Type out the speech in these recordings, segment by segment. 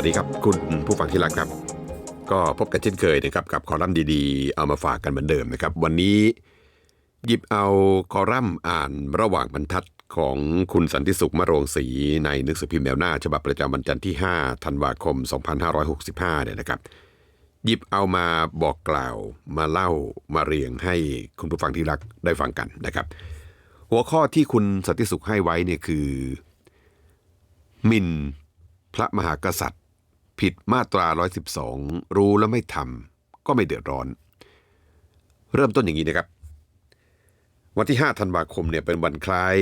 วัสดีครับ คุณผู้ฟังที่รักครับ ก็พบกันเช่นเคยนะครับกับคอลัมน์ดีๆ เอามาฝากกันเหมือนเดิมนะครับ วันนี้หยิบเอาคอลัมน์อ่านระหว่างบรรทัดของคุณสันติสุขมะโรงศรีในหนังสือพิมพ์แนวหน้า ฉบับประจำวันจันทร์ที่ 5 ธันวาคม 2565 เนี่ยนะครับ หยิบเอามาบอกกล่าวมาเล่ามาเรียงให้คุณผู้ฟังที่รักได้ฟังกันนะครับ หัวข้อที่คุณสันติสุขให้ไว้เนี่ยคือมินพระมหากษัตริย์ ผิดมาตรา 112 รู้แล้วไม่ทำก็ไม่เดือดร้อน เริ่มต้นอย่างนี้นะครับ วันที่ 5 ธันวาคมเนี่ยเป็นวันคล้าย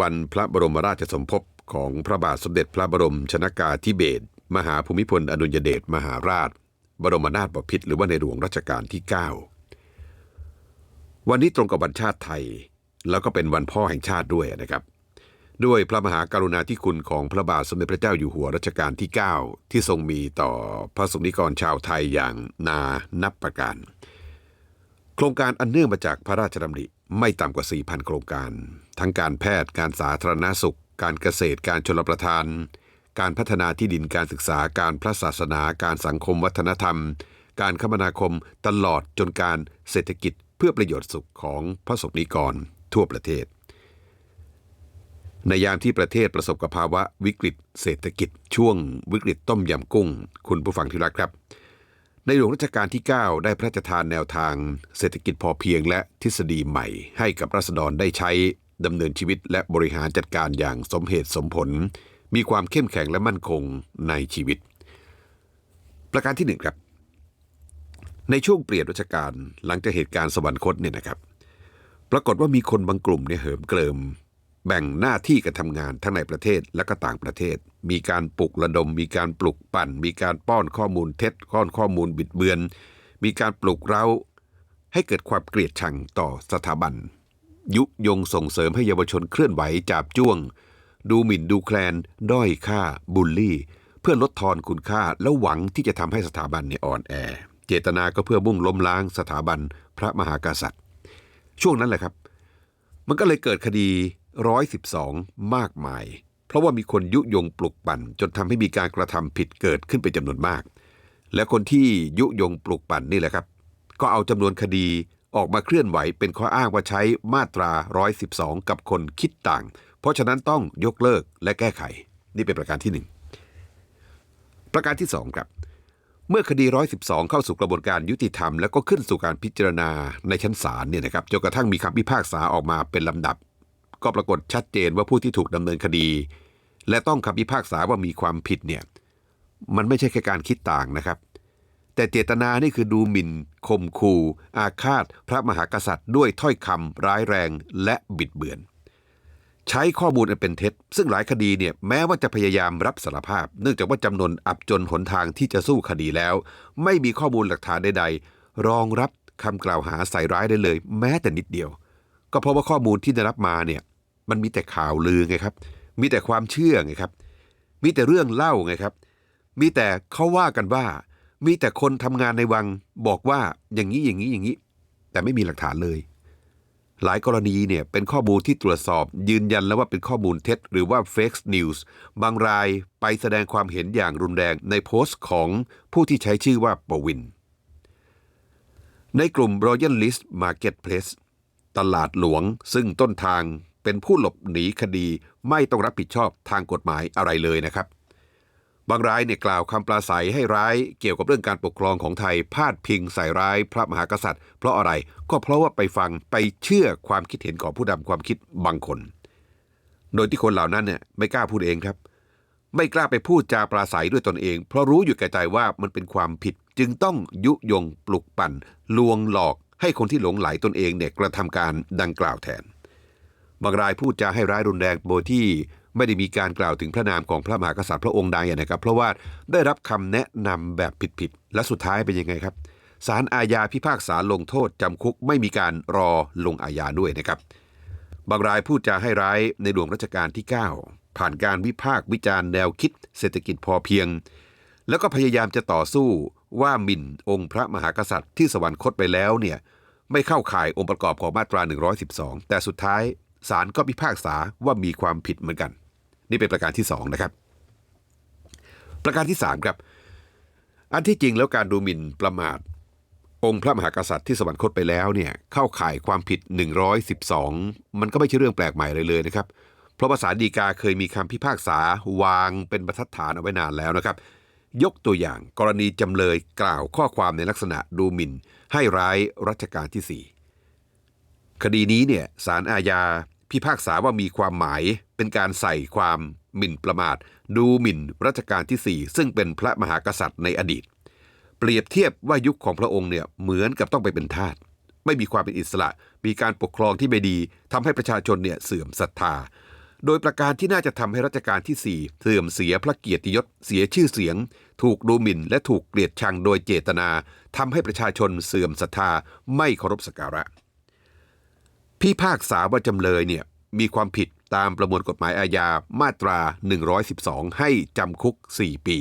วันพระบรมราชสมภพของพระบาทสมเด็จพระบรมชนากาธิเบศรมหาภูมิพลอดุลยเดชมหาราช บรมนาถบพิตรหรือว่าในหลวงรัชกาลที่ 9 วันนี้ตรงกับวันชาติไทย แล้วก็เป็นวันพ่อแห่งชาติด้วยนะครับ ด้วยพระมหากรุณาธิคุณของพระบาทสมเด็จพระเจ้าอยู่หัวรัชกาลที่ 9 ที่ทรงมีต่อพระสงฆ์นิกรชาวไทยอย่างนานับประการ โครงการอันเนื่องมาจากพระราชดำริไม่ต่ำกว่า 4,000 โครงการ ทั้งการแพทย์การสาธารณสุข การเกษตรการชลประทาน การพัฒนาที่ดินการศึกษาการพระศาสนาการสังคมวัฒนธรรม การคมนาคมตลอดจนการเศรษฐกิจเพื่อประโยชน์สุขของพระสงฆ์นิกรทั่วประเทศ ในยามที่ประเทศประสบกับภาวะวิกฤตเศรษฐกิจ ช่วงวิกฤตต้มยำกุ้ง คุณผู้ฟังที่รักครับ ในหลวงรัชกาลที่ 9 ได้พระราชทานแนวทางเศรษฐกิจพอเพียงและทฤษฎีใหม่ ให้กับรัษฎรได้ใช้ดำเนินชีวิตและบริหารจัดการอย่างสมเหตุสมผล มีความเข้มแข็งและมั่นคงในชีวิต ประการที่หนึ่งครับ ในช่วงเปลี่ยนรัชกาลหลังจากเหตุการณ์สวรรคตเนี่ยนะครับ ปรากฏว่ามีคนบางกลุ่มเนี่ยเหิมเกริม แบ่งหน้าที่กันทำงานทั้งในประเทศและก็ต่างประเทศ มีการปลุกระดม มีการปลุกปั่น มีการป้อนข้อมูลเท็จก้อนข้อมูลบิดเบือน มีการปลุกเร้า ให้เกิดความเกลียดชังต่อสถาบัน ยุยงส่งเสริมให้เยาวชนเคลื่อนไหวจับจ้วง ดูหมิ่นดูแคลน ด้อยค่า บูลลี่ เพื่อลดทอนคุณค่าแล้วหวังที่จะทำให้สถาบันเนี่ยอ่อนแอ เจตนาก็เพื่อมุ่งล้มล้างสถาบันพระมหากษัตริย์ ช่วงนั้นแหละครับ มันก็เลยเกิดคดี 112 มากมาย เพราะว่ามีคนยุยงปลุกปั่น จนทำให้มีการกระทำผิดเกิดขึ้นเป็นจำนวนมาก และคนที่ยุยงปลุกปั่นนี่แหละครับ ก็เอาจำนวนคดีออกมาเคลื่อนไหวเป็นข้ออ้างว่าใช้มาตรา 112 กับคนคิดต่าง เพราะฉะนั้นต้องยกเลิกและแก้ไข นี่เป็นประการที่หนึ่งประการที่สองครับ เมื่อคดี 112 เข้าสู่กระบวนการยุติธรรม แล้วก็ขึ้นสู่การพิจารณาในชั้นศาลเนี่ยนะครับจนกระทั่งมีคำพิพากษาออกมาเป็นลำดับ ก็ปรากฏชัดเจนว่าผู้ที่ถูกดำเนินคดี และต้องคำพิพากษาว่ามีความผิดเนี่ยมันไม่ใช่แค่การคิดต่างนะครับ แต่เจตนานี่คือดูหมิ่นข่มขู่อาฆาต พระมหากษัตริย์ ด้วยถ้อยคำร้ายแรงและบิดเบือน ใช้ข้อมูลอันเป็นเท็จ ซึ่งหลายคดีเนี่ยแม้ว่าจะพยายามรับสารภาพ เนื่องจากว่าจำนวนอับจนหนทางที่จะสู้คดีแล้ว ไม่มีข้อมูลหลักฐานใดๆ รองรับคำกล่าวหาใส่ร้ายได้เลย แม้แต่นิดเดียว ก็เพราะว่าข้อมูลที่ได้รับมาเนี่ย มันมีแต่ข่าวลือไงครับ มีแต่ความเชื่อไงครับ มีแต่เรื่องเล่าไงครับ มีแต่เขาว่ากันว่า มีแต่คนทำงานในวังบอกว่าอย่างนี้อย่างนี้อย่างนี้ แต่ไม่มีหลักฐานเลย หลายกรณีเนี่ยเป็นข้อมูลที่ตรวจสอบ ยืนยันแล้วว่าเป็นข้อมูลเท็จ หรือว่า fake news บางรายไปแสดงความเห็นอย่างรุนแรงในโพสต์ของผู้ที่ใช้ชื่อว่าปวินในกลุ่ม Royal List Marketplace ตลาดหลวงซึ่งต้นทาง เป็นผู้หลบหนีคดีไม่ต้องรับผิดชอบทางกฎหมายอะไรเลยนะครับ บางรายเนี่ยกล่าวคำปราศัยให้ร้ายเกี่ยวกับเรื่องการปกครองของไทยพาดพิงใส่ร้ายพระมหากษัตริย์ เพราะอะไรก็เพราะว่าไปฟังไปเชื่อความคิดเห็นของผู้นำความคิดบางคน โดยที่คนเหล่านั้นเนี่ยไม่กล้าพูดเองครับ ไม่กล้าไปพูดจาปราศัยด้วยตนเอง เพราะรู้อยู่แก่ใจว่ามันเป็นความผิดจึงต้องยุยงปลุกปั่น ลวงหลอกให้คนที่หลงไหลตนเองเนี่ยกระทำการดังกล่าวแทน บางรายพูดจาให้ร้ายรุนแรงโดยที่ไม่ได้มีการกล่าวถึงพระนามของพระมหากษัตริย์พระองค์ใดนะครับ เพราะว่าได้รับคำแนะนำแบบผิดๆและสุดท้ายเป็นยังไงครับศาลอาญาพิพากษาลงโทษจำคุกไม่มีการรอลงอาญาด้วยนะครับ บางรายพูดจาให้ร้ายในหลวงรัชกาลที่ 9 ผ่านการวิพากษ์วิจารณ์แนวคิดเศรษฐกิจพอเพียง แล้วก็พยายามจะต่อสู้ว่าหมิ่นองค์พระมหากษัตริย์ที่สวรรคตไปแล้วเนี่ยไม่เข้าข่ายองค์ประกอบของมาตรา 112 แต่สุดท้าย ศาลก็พิพากษาว่ามีความผิดเหมือนกัน นี่เป็นประการที่สองนะครับ ประการที่สามครับ อันที่จริงแล้วการดูหมิ่นประมาท องค์พระมหากษัตริย์ที่สวรรคตไปแล้วเนี่ยเข้าข่ายความผิด 112 มันก็ไม่ใช่เรื่องแปลกใหม่เลยเลยนะครับ เพราะภาษาดีกาเคยมีคำพิพากษาวางเป็นบรรทัดฐานเอาไว้นานแล้วนะครับยกตัวอย่างกรณีจำเลยกล่าวข้อความในลักษณะดูหมิ่น ให้ร้ายรัชกาลที่ 4 คดีนี้เนี่ยศาลอาญา พิพากษาว่ามีความหมายเป็นการใส่ความหมิ่นประมาท ดูหมิ่นรัชกาลที่ 4 ซึ่งเป็นพระมหากษัตริย์ในอดีต เปรียบเทียบว่ายุคของพระองค์เนี่ยเหมือนกับต้องไปเป็นทาสไม่มีความเป็นอิสระ มีการปกครองที่ไม่ดีทำให้ประชาชนเนี่ยเสื่อมศรัทธา โดยประการที่น่าจะทำให้รัชกาลที่ 4 เสื่อมเสียพระเกียรติยศ เสียชื่อเสียง ถูกดูหมิ่น และถูกเกลียดชังโดยเจตนาทำให้ประชาชนเสื่อมศรัทธา ไม่เคารพสักการะ พิพากษาว่าจำเลยเนี่ยมีความผิดตามประมวลกฎหมายอาญามาตรา 112 ให้จำคุก 4 ปี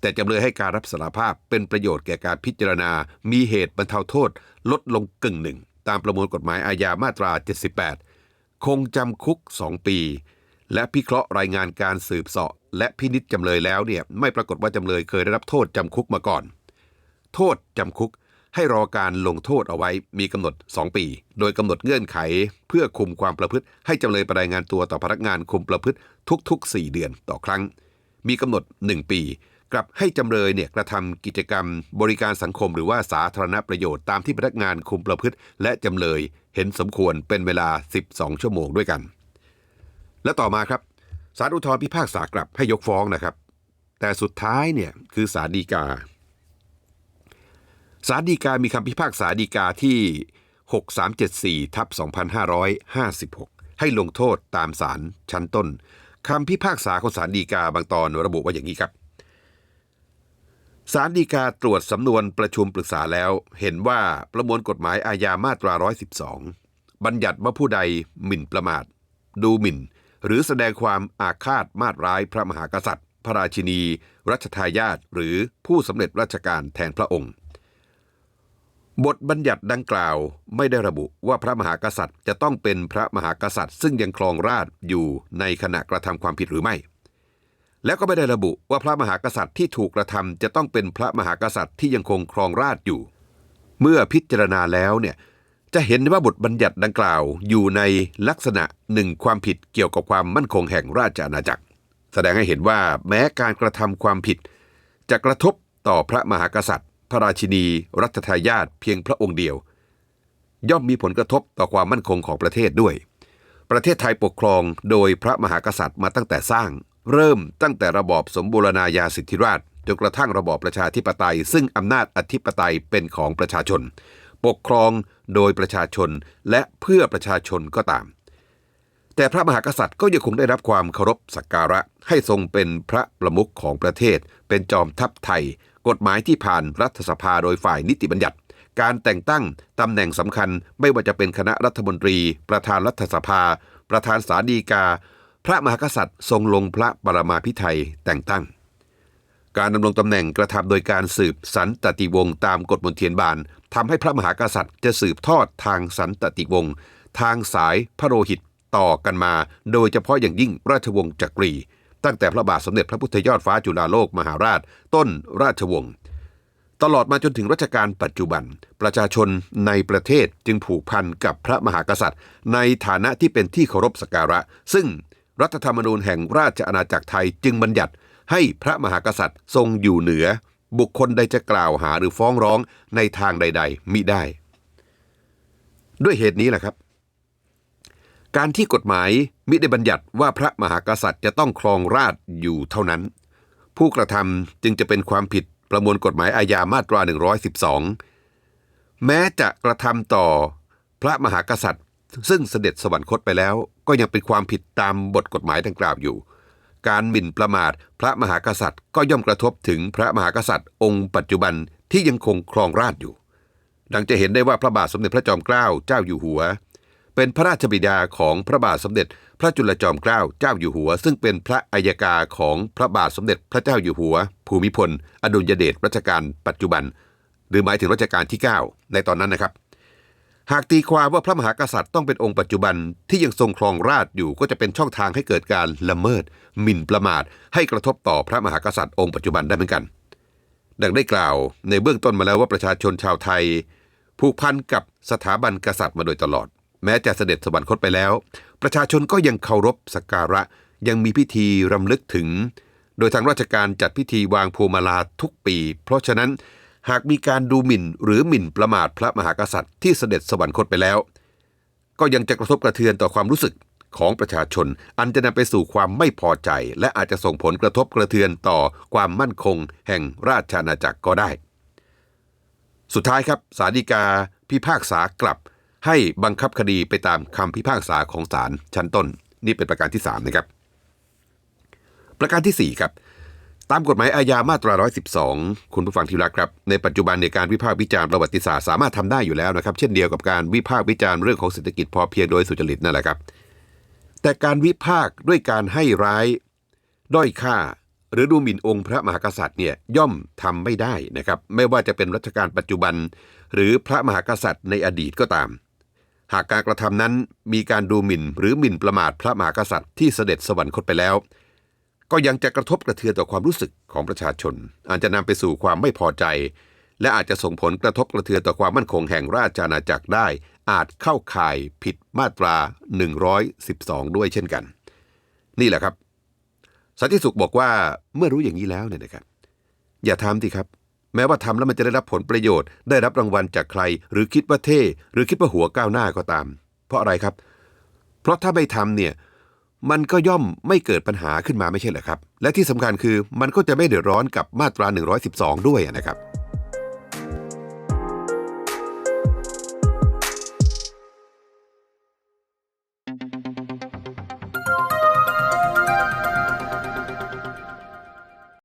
แต่จำเลยให้การรับสารภาพเป็นประโยชน์แก่การพิจารณา มีเหตุบรรเทาโทษ ลดลงกึ่งหนึ่ง ตามประมวลกฎหมายอาญามาตรา 78 คงจำคุก 2 ปี และพิเคราะห์รายงานการสืบเสาะ และพินิจจำเลยแล้วเนี่ยไม่ปรากฏว่าจำเลยเคยได้รับโทษจำคุกมาก่อน โทษจำคุก ให้รอการลงโทษเอาไว้มีกำหนด 2 ปี โดยกำหนดเงื่อนไข เพื่อคุมความประพฤติ ให้จำเลยปรายงานตัวต่อพนักงานคุมประพฤติทุกๆ 4 เดือนต่อครั้ง มีกำหนด 1 ปี กลับให้จำเลยเนี่ยกระทำกิจกรรม บริการสังคมหรือว่าสาธารณประโยชน์ตามที่พนักงานคุมประพฤติ และจำเลยเห็นสมควรเป็นเวลา 12 ชั่วโมงด้วยกัน และต่อมาครับศาลอุทธรพิพากษากลับให้ยกฟ้องนะครับ แต่สุดท้ายเนี่ยคือศาลฎีกา ศาลฎีกามีคำพิพากษาฎีกาที่ 6374ทับ2556 ให้ลงโทษตามศาลชั้นต้นคำพิพากษาของศาลฎีกาบางตอนระบุว่าอย่างนี้ครับศาลฎีกาตรวจสำนวนประชุมปรึกษาแล้ว เห็นว่าประมวลกฎหมายอาญามาตรา 112 บัญญัติว่าผู้ใดหมิ่นประมาท ดูหมิ่น หรือแสดงความอาฆาตมาตร้ายพระมหากษัตริย์ พระราชินี รัชทายาทหรือผู้สำเร็จราชการแทนพระองค์ บทบัญญัติดังกล่าวไม่ได้ระบุว่าพระมหากษัตริย์จะต้องเป็นพระมหากษัตริย์ ซึ่งยังครองราชอยู่ในขณะกระทำความผิดหรือไม่ และก็ไม่ได้ระบุว่าพระมหากษัตริย์ที่ถูกกระทำจะต้องเป็นพระมหากษัตริย์ที่ยังคงครองราชอยู่ เมื่อพิจารณาแล้วเนี่ยจะเห็นว่าบทบัญญัติดังกล่าวอยู่ในลักษณะหนึ่งความผิดเกี่ยวกับความมั่นคงแห่งราชอาณาจักร แสดงให้เห็นว่าแม้การกระทำความผิด จะกระทบต่อพระมหากษัตริย์ พระราชินี รัชทายาทเพียงพระองค์เดียว ย่อมมีผลกระทบต่อความมั่นคงของประเทศด้วย ประเทศไทยปกครองโดยพระมหากษัตริย์มาตั้งแต่สร้าง เริ่มตั้งแต่ระบอบสมบูรณาญาสิทธิราชจนกระทั่งระบอบประชาธิปไตย ซึ่งอำนาจอธิปไตยเป็นของประชาชน ปกครองโดยประชาชนและเพื่อประชาชนก็ตาม แต่พระมหากษัตริย์ก็ยังคงได้รับความเคารพสักการะให้ทรงเป็นพระประมุขของประเทศ เป็นจอมทัพไทย กฎหมายที่ผ่านรัฐสภาโดยฝ่ายนิติบัญญัติ การแต่งตั้งตำแหน่งสำคัญไม่ว่าจะเป็นคณะรัฐมนตรี ประธานรัฐสภา ประธานศาลฎีกา พระมหากษัตริย์ทรงลงพระปรมาภิไธยแต่งตั้ง การดำรงตำแหน่งกระทำโดยการสืบสันตติวงศ์ตามกฎมนเทียนบานทำให้พระมหากษัตริย์จะสืบทอดทางสันตติวงศ์ทางสายพระโลหิตต่อกันมา โดยเฉพาะอย่างยิ่งราชวงศ์จักรี ตั้งแต่พระบาทสมเด็จพระพุทธยอดฟ้าจุฬาโลกมหาราช ต้นราชวงศ์ตลอดมาจนถึงรัชกาลปัจจุบัน ประชาชนในประเทศจึงผูกพันกับพระมหากษัตริย์ ในฐานะที่เป็นที่เคารพสักการะ ซึ่งรัฐธรรมนูญแห่งราชอาณาจักรไทยจึงบัญญัติให้พระมหากษัตริย์ทรงอยู่เหนือ บุคคลใดจะกล่าวหาหรือฟ้องร้องในทางใด ๆมิได้ ด้วยเหตุนี้แหละครับ การที่กฎหมายมิได้บัญญัติว่าพระมหากษัตริย์จะต้องครองราชอยู่เท่านั้น ผู้กระทำจึงจะเป็นความผิดประมวลกฎหมายอาญามาตรา 112 แม้จะกระทำต่อพระมหากษัตริย์ ซึ่งเสด็จสวรรคตไปแล้ว ก็ยังเป็นความผิดตามบทกฎหมายดังกล่าวอยู่ การหมิ่นประมาทพระมหากษัตริย์ ก็ย่อมกระทบถึงพระมหากษัตริย์ องค์ปัจจุบันที่ยังคงครองราชอยู่ ดังจะเห็นได้ว่าพระบาทสมเด็จพระจอมเกล้าเจ้าอยู่หัว เป็นพระราชบิดาของพระบาทสมเด็จ พระจุลจอมเกล้าเจ้าอยู่หัว ซึ่งเป็นพระอัยกาของพระบาทสมเด็จพระเจ้าอยู่หัว ภูมิพล อดุลยเดชรัชกาลปัจจุบัน หรือหมายถึงรัชกาลที่ 9 ในตอนนั้นนะครับ หากตีความว่าพระมหากษัตริย์ต้องเป็นองค์ปัจจุบันที่ยังทรงครองราชอยู่ก็จะเป็นช่องทางให้เกิดการละเมิดหมิ่นประมาท ให้กระทบต่อพระมหากษัตริย์องค์ปัจจุบันได้เหมือนกัน ดังได้กล่าวในเบื้องต้นมาแล้วว่าประชาชนชาวไทยผูกพันกับสถาบันกษัตริย์มาโดยตลอด แม้จะเสด็จสวรรคตไปแล้ว ประชาชนก็ยังเคารพสักการะยังมีพิธีรำลึกถึง โดยทางราชการจัดพิธีวางพวงมาลาทุกปี เพราะฉะนั้นหากมีการดูหมิ่นหรือหมิ่นประมาทพระมหากษัตริย์ที่เสด็จสวรรคตไปแล้ว ก็ยังจะกระทบกระเทือนต่อความรู้สึกของประชาชน อันจะนำไปสู่ความไม่พอใจ และอาจจะส่งผลกระทบกระเทือนต่อความมั่นคง แห่งราชอาณาจักรก็ได้ สุดท้ายครับสารดีกาพิพากษากลับ ให้บังคับคดีไปตามคำพิพากษาของศาลชั้นต้น นี่เป็นประการที่3นะครับ ประการทีสี่ 4 ครับ ตามกฎหมายอาญามาตรา 112 คุณผู้ฟังที่รักครับ ในปัจจุบันในการวิพากษ์วิจารณ์ประวัติศาสตร์สามารถทำได้อยู่แล้วนะครับ เช่นเดียวกับการวิพากษ์วิจารณ์เรื่องของเศรษฐกิจพอเพียงโดยสุจริตนั่นแหละครับ แต่การวิพากษ์ด้วยการให้ร้ายด้อยค่าหรือดูหมิ่นองค์พระมหากษัตริย์เนี่ยย่อมทำไม่ได้นะครับ ไม่ว่าจะเป็นรัชกาลปัจจุบัน หรือพระมหากษัตริย์ในอดีตก็ตาม หากการกระทำนั้นมีการดูหมิ่น หรือหมิ่นประมาทพระมหากษัตริย์ที่เสด็จสวรรคตไปแล้ว ก็ยังจะกระทบกระเทือนต่อความรู้สึกของประชาชน อาจจะนำไปสู่ความไม่พอใจ และอาจจะส่งผลกระทบกระเทือนต่อความมั่นคงแห่งราชอาณาจักรได้ อาจเข้าข่ายผิดมาตรา 112 ด้วยเช่นกัน นี่แหละครับสันติสุขบอกว่าเมื่อรู้อย่างนี้แล้วเนี่ยนะครับ อย่าทำสิครับ แม้ว่าทำแล้วมันจะได้รับผลประโยชน์ ได้รับรางวัลจากใคร หรือคิดว่าเท่ หรือคิดว่าหัวก้าวหน้าก็ตาม เพราะอะไรครับ เพราะถ้าไม่ทำเนี่ยมันก็ย่อมไม่เกิดปัญหาขึ้นมาไม่ใช่เหรอครับ และที่สำคัญคือมันก็จะไม่เดือดร้อนกับมาตรา 112 ด้วยนะครับ